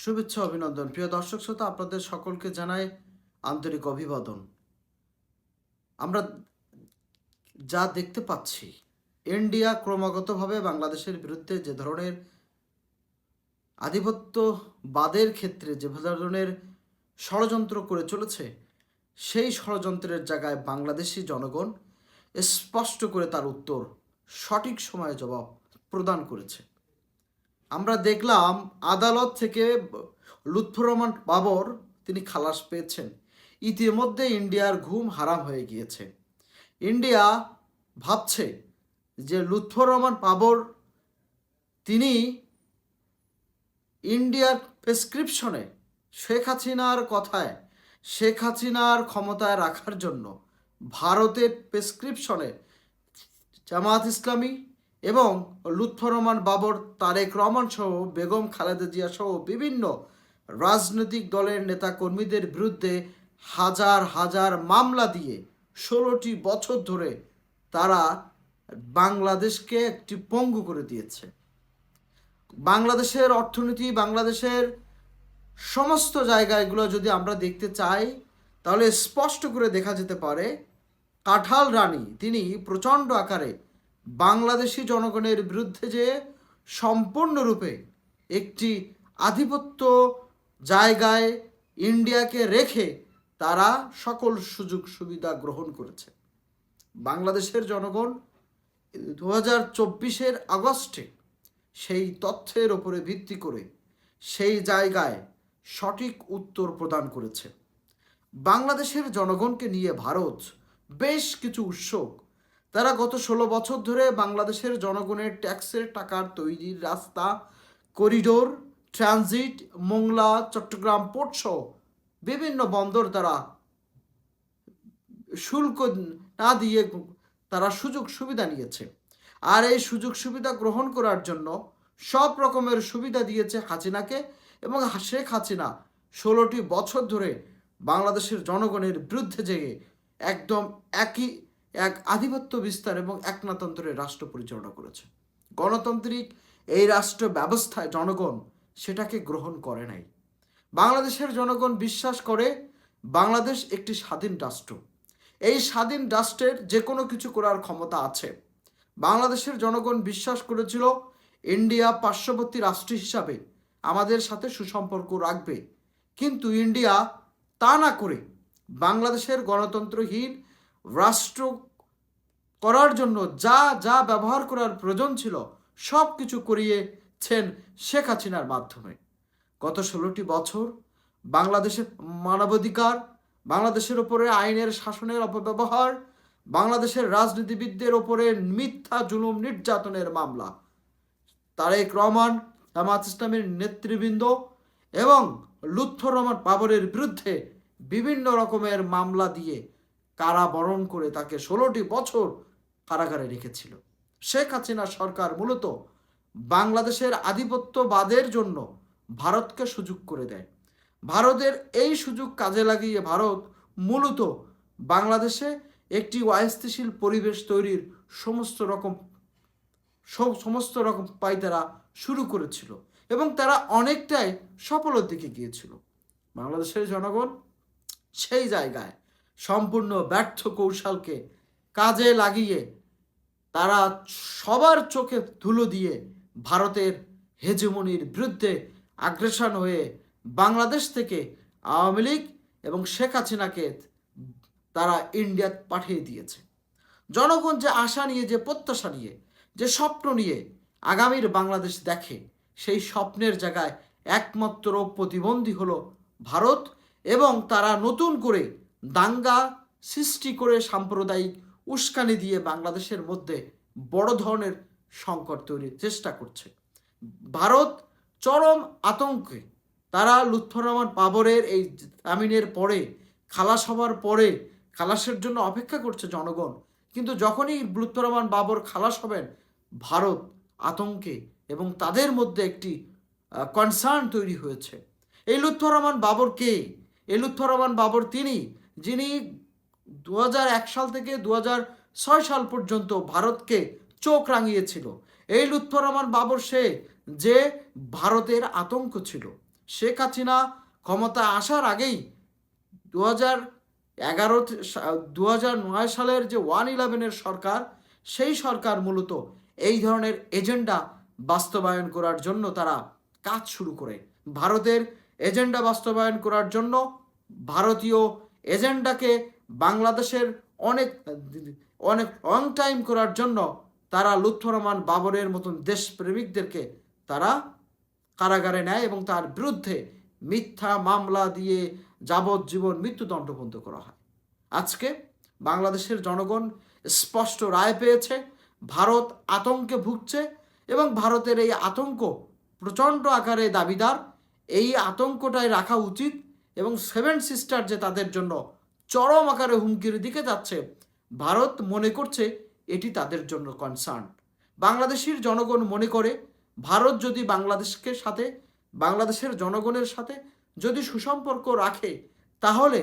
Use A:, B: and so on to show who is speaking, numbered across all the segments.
A: শুভেচ্ছা, অভিনন্দন। প্রিয় দর্শক শ্রোতা, আপনাদের সকলকে জানাই আন্তরিক অভিবাদন। আমরা যা দেখতে পাচ্ছি ইন্ডিয়া ক্রমাগতভাবে বাংলাদেশের বিরুদ্ধে যে ধরনের আধিপত্যবাদের ক্ষেত্রে যে ধরনের ষড়যন্ত্র করে চলেছে, সেই ষড়যন্ত্রের জায়গায় বাংলাদেশি জনগণ স্পষ্ট করে তার উত্তর সঠিক সময়ে জবাব প্রদান করেছে। আমরা দেখলাম আদালত থেকে লুৎফর রহমান বাবর তিনি খালাস পেয়েছেন। ইতিমধ্যে ইন্ডিয়ার ঘুম হারাম হয়ে গিয়েছে। ইন্ডিয়া ভাবছে যে লুৎফর রহমান বাবর তিনি ইন্ডিয়ার প্রেসক্রিপশনে শেখ হাসিনার কথায়, শেখ হাসিনার ক্ষমতায় রাখার জন্য ভারতের প্রেসক্রিপশনে জামাত ইসলামী এবং লুৎফর রহমান বাবর, তারেক রহমান সহ বেগম খালেদা জিয়া সহ বিভিন্ন রাজনৈতিক দলের নেতাকর্মীদের বিরুদ্ধে হাজার হাজার মামলা দিয়ে ষোলোটি বছর ধরে তারা বাংলাদেশকে একটি পঙ্গু করে দিয়েছে। বাংলাদেশের অর্থনীতি, বাংলাদেশের সমস্ত জায়গাগুলো যদি আমরা দেখতে চাই, তাহলে স্পষ্ট করে দেখা যেতে পারে, কাঁঠাল রানী, তিনি প্রচণ্ড আকারে বাংলাদেশি জনগণের বিরুদ্ধে যে সম্পূর্ণরূপে একটি আধিপত্য জায়গায় ইন্ডিয়াকে রেখে তারা সকল সুযোগ সুবিধা গ্রহণ করেছে। বাংলাদেশের জনগণ দু হাজার চব্বিশের আগস্টে সেই তথ্যের ওপরে ভিত্তি করে সেই জায়গায় সঠিক উত্তর প্রদান করেছে। বাংলাদেশের জনগণকে নিয়ে ভারত বেশ কিছু উৎসুক তারা গত ষোলো বছর ধরে বাংলাদেশের জনগণের ট্যাক্সের টাকার তৈরির রাস্তা, corridor, transit, Mongla, Chattogram port সহ বিভিন্ন বন্দর তারা শুল্ক না দিয়ে তারা সুযোগ সুবিধা নিয়েছে। আর এই সুযোগ সুবিধা গ্রহণ করার জন্য সব রকমের সুবিধা দিয়েছে হাসিনাকে এবং শেখ হাসিনা ষোলোটি বছর ধরে বাংলাদেশের জনগণের বিরুদ্ধে জেগে একদম একই এক আধিপত্য বিস্তার এবং একনাতন্ত্রের রাষ্ট্র পরিচালনা করেছে। গণতান্ত্রিক এই রাষ্ট্র ব্যবস্থায় জনগণ সেটাকে গ্রহণ করে নাই। বাংলাদেশের জনগণ বিশ্বাস করে বাংলাদেশ একটি স্বাধীন রাষ্ট্র। এই স্বাধীন রাষ্ট্রের যে কোনো কিছু করার ক্ষমতা আছে। বাংলাদেশের জনগণ বিশ্বাস করেছিল, ইন্ডিয়া পার্শ্ববর্তী রাষ্ট্র হিসাবে আমাদের সাথে সুসম্পর্ক রাখবে। কিন্তু ইন্ডিয়া তা না করে বাংলাদেশের গণতন্ত্রহীন রাষ্ট্র করার জন্য যা যা ব্যবহার করার প্রয়োজন ছিল, সব কিছু করিয়েছেন শেখ হাসিনার মাধ্যমে। গত ষোলোটি বছর বাংলাদেশের মানবাধিকার, বাংলাদেশের ওপরে আইনের শাসনের অপব্যবহার, বাংলাদেশের রাজনীতিবিদদের ওপরে মিথ্যা, জুলুম, নির্যাতনের মামলা, তারেক রহমান, জামাত ইসলামের নেতৃবৃন্দ এবং লুৎফর রহমান বাবরের বিরুদ্ধে বিভিন্ন রকমের মামলা দিয়ে কারাবরণ করে তাকে ষোলোটি বছর কারাগারে রেখেছিল। শেখ হাসিনা সরকার মূলত বাংলাদেশের আধিপত্যবাদের জন্য ভারতকে সুযোগ করে দেয়। ভারতের এই সুযোগ কাজে লাগিয়ে ভারত মূলত বাংলাদেশে একটি অস্থিতিশীল পরিবেশ তৈরির সমস্ত রকম সমস্ত রকম পাই তারা শুরু করেছিল এবং তারা অনেকটাই সফলের দিকে গিয়েছিল। বাংলাদেশের জনগণ সেই জায়গায় সম্পূর্ণ ব্যর্থ কৌশলকে কাজে লাগিয়ে তারা সবার চোখে ধুলো দিয়ে ভারতের হেজেমনির বিরুদ্ধে আগ্রাসন হয়ে বাংলাদেশ থেকে আওয়ামী লীগ এবং শেখ হাসিনাকে তারা ইন্ডিয়া পাঠিয়ে দিয়েছে। জনগণ যে আশা নিয়ে, যে প্রত্যাশা নিয়ে, যে স্বপ্ন নিয়ে আগামীর বাংলাদেশ দেখে, সেই স্বপ্নের জায়গায় একমাত্র প্রতিবন্ধী হলো ভারত এবং তারা নতুন করে দাঙ্গা সৃষ্টি করে সাম্প্রদায়িক উস্কানি দিয়ে বাংলাদেশের মধ্যে বড় ধরনের সংকট তৈরির চেষ্টা করছে। ভারত চরম আতঙ্কে, তারা লুৎফর রহমান বাবরের এই জামিনের পরে, খালাস হওয়ার পরে, খালাসের জন্য অপেক্ষা করছে জনগণ। কিন্তু যখনই লুৎফর রহমান বাবর খালাস হবেন, ভারত আতঙ্কে এবং তাদের মধ্যে একটি কনসার্ন তৈরি হয়েছে। এই লুৎফর রহমান বাবর কে এই লুৎফর রহমান বাবর তিনি যিনি দু সাল থেকে দু সাল পর্যন্ত ভারতকে চোখ রাঙিয়েছিল। এই লুৎফর রহমান বাবর সে যে ভারতের আতঙ্ক ছিল, শেখ হাসিনা ক্ষমতা আসার আগেই দু এগারো দু নয় সালের যে ওয়ান ইলেভেনের সরকার, সেই সরকার মূলত এই ধরনের এজেন্ডা বাস্তবায়ন করার জন্য তারা কাজ শুরু করে। ভারতের এজেন্ডা বাস্তবায়ন করার জন্য ভারতীয় এজেন্ডাকে বাংলাদেশের অনেক অনেক লং টাইম করার জন্য তারা লুৎফর রহমান বাবরের মতন দেশপ্রেমিকদেরকে তারা কারাগারে নেয় এবং তার বিরুদ্ধে মিথ্যা মামলা দিয়ে যাবজ্জীবন মৃত্যুদণ্ড পর্যন্ত করা হয়। আজকে বাংলাদেশের জনগণ স্পষ্ট রায় পেয়েছে, ভারত আতঙ্কে ভুগছে এবং ভারতের এই আতঙ্ক প্রচণ্ড আকারে দাবিদার। এই আতঙ্কটাই রাখা উচিত এবং সেভেন সিস্টার যে তাদের জন্য চরম আকারে হুমকির দিকে যাচ্ছে, ভারত মনে করছে এটি তাদের জন্য কনসার্ন বাংলাদেশের জনগণ মনে করে, ভারত যদি বাংলাদেশকে সাথে, বাংলাদেশের জনগণের সাথে যদি সুসম্পর্ক রাখে, তাহলে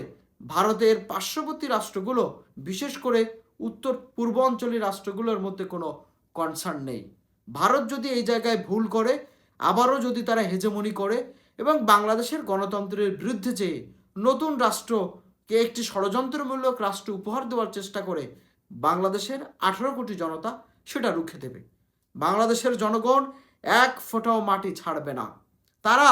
A: ভারতের পার্শ্ববর্তী রাষ্ট্রগুলো, বিশেষ করে উত্তর পূর্বাঞ্চলীয় রাষ্ট্রগুলোর মধ্যে কোনো কনসার্ন নেই। ভারত যদি এই জায়গায় ভুল করে, আবারও যদি তারা হেজেমনি করে এবং বাংলাদেশের গণতন্ত্রের বিরুদ্ধে যে নতুন রাষ্ট্রকে একটি ষড়যন্ত্রমূলক রাষ্ট্র উপহার দেওয়ার চেষ্টা করে বাংলাদেশের আঠারো কোটি জনতা, সেটা রুখে দেবে। বাংলাদেশের জনগণ এক ফোঁটাও মাটি ছাড়বে না। তারা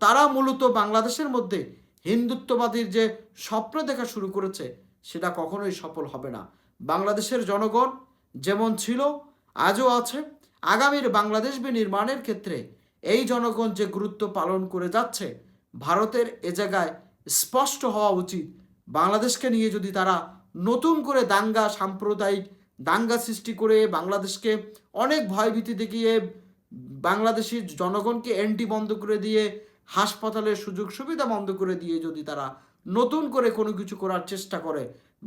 A: তারা মূলত বাংলাদেশের মধ্যে হিন্দুত্ববাদীর যে স্বপ্ন দেখা শুরু করেছে, সেটা কখনোই সফল হবে না। বাংলাদেশের জনগণ যেমন ছিল, আজও আছে। আগামীর বাংলাদেশ নির্মাণের ক্ষেত্রে এই জনগণ যে গুরুত্ব পালন করে যাচ্ছে, ভারতের এ জায়গায় স্পষ্ট হওয়া উচিত। বাংলাদেশকে নিয়ে যদি তারা নতুন করে দাঙ্গা সাম্প্রদায়িক দাঙ্গা সৃষ্টি করে বাংলাদেশকে অনেক ভয়ভীতি দেখিয়ে বাংলাদেশি জনগণকে এন্টি বন্ধ করে দিয়ে, হাসপাতালের সুযোগ সুবিধা বন্ধ করে দিয়ে যদি তারা নতুন করে কোনো কিছু করার চেষ্টা করে,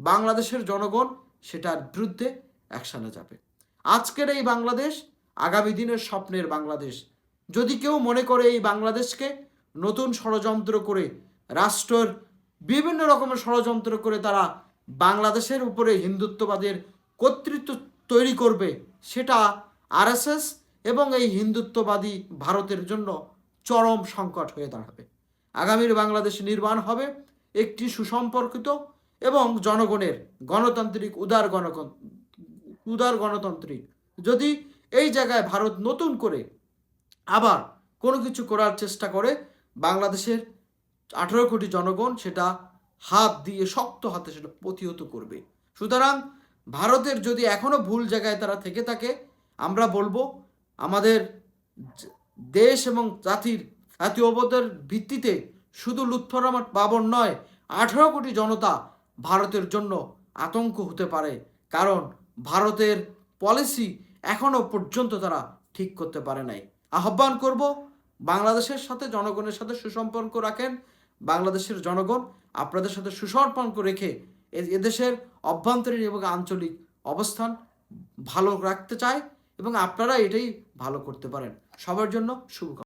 A: বাংলাদেশের জনগণ সেটার বিরুদ্ধে অ্যাকশানে যাবে। আজকের এই বাংলাদেশ, আগামী দিনের স্বপ্নের বাংলাদেশ। যদি কেউ মনে করে এই বাংলাদেশকে নতুন ষড়যন্ত্র করে, রাষ্ট্রের বিভিন্ন রকমের ষড়যন্ত্র করে তারা বাংলাদেশের উপরে হিন্দুত্ববাদের কর্তৃত্ব তৈরি করবে, সেটা আরএসএস এবং এই হিন্দুত্ববাদী ভারতের জন্য চরম সংকট হয়ে দাঁড়াবে। আগামীর বাংলাদেশ নির্মাণ হবে একটি সুসম্পর্কিত এবং জনগণের গণতান্ত্রিক উদার গণতন্ত্র উদার গণতান্ত্রিক। যদি এই জায়গায় ভারত নতুন করে আবার কোনো কিছু করার চেষ্টা করে বাংলাদেশের আঠেরো কোটি জনগণ সেটা হাত দিয়ে শক্ত হাতে সেটা প্রতিহত করবে। সুতরাং ভারতের যদি এখনও ভুল জায়গায় তারা থেকে থাকে, আমরা বলব আমাদের দেশ এবং জাতির জাতীয়বোধের ভিত্তিতে শুধু লুৎফর রহমান বাবর নয়, আঠেরো কোটি জনতা ভারতের জন্য আতঙ্ক হতে পারে। কারণ ভারতের পলিসি এখনও পর্যন্ত তারা ঠিক করতে পারে নাই। আহ্বান করব, বাংলাদেশের সাথে জনগণের সাথে সুসম্পর্ক রাখেন, বাংলাদেশের জনগণ আপনাদের সাথে সুসম্পর্ক রেখে এদেশের অভ্যন্তরীণ এবং আঞ্চলিক অবস্থান ভালো রাখতে চায় এবং আপনারা এটাই ভালো করতে পারেন। সবার জন্য শুভকামনা।